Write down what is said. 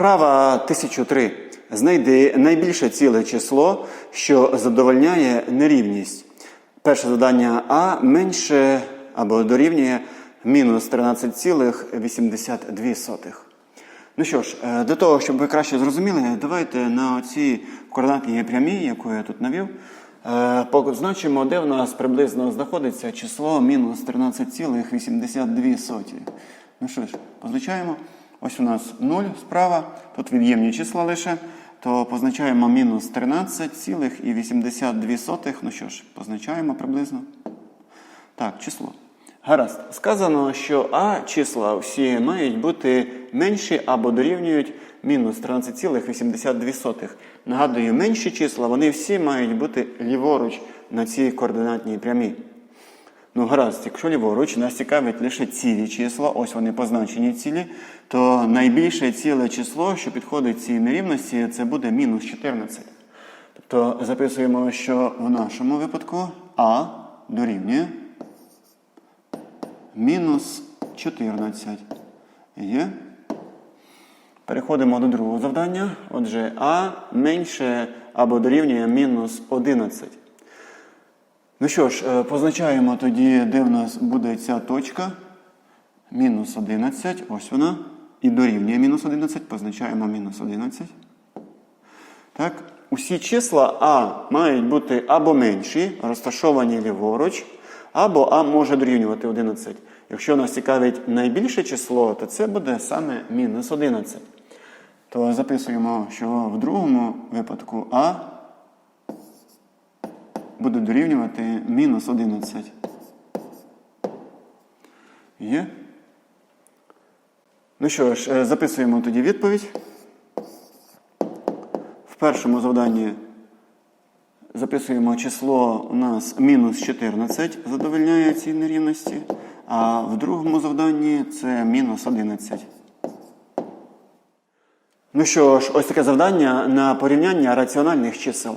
Вправа 1003. Знайди найбільше ціле число, що задовольняє нерівність. Перше завдання А менше або дорівнює мінус 13,82. Ну що ж, е, для того, щоб ви краще зрозуміли, давайте на цій координатній прямій, яку я тут навів, е, позначимо, де в нас приблизно знаходиться число мінус 13,82. Ну що ж, позначаємо. Ось у нас 0 справа, тут від'ємні числа лише, то позначаємо мінус 13,82. Ну що ж, позначаємо приблизно. Так, число. Гаразд. Сказано, що А числа всі мають бути менші або дорівнюють мінус 13,82. Нагадую, менші числа, вони всі мають бути ліворуч на цій координатній прямій. Ну, гаразд, якщо ліворуч нас цікавить лише цілі числа, ось вони позначені цілі, то найбільше ціле число, що підходить цій нерівності, це буде мінус 14. Тобто записуємо, що в нашому випадку А дорівнює мінус 14. Є. Переходимо до другого завдання. Отже, А менше або дорівнює мінус 11. Ну що ж, е, позначаємо тоді, де в нас буде ця точка. Мінус 11. Ось вона. І дорівнює мінус 11. Позначаємо мінус 11. Так, усі числа А мають бути або менші, розташовані ліворуч, або А може дорівнювати 11. Якщо нас цікавить найбільше число, то це буде саме мінус 11. То записуємо, що в другому випадку А буде дорівнювати мінус 11. Є? Ну що ж, е, записуємо тоді відповідь. В першому завданні записуємо число у нас мінус 14, задовольняє ці нерівності, а в другому завданні це мінус 11. Ну що ж, ось таке завдання на порівняння раціональних чисел.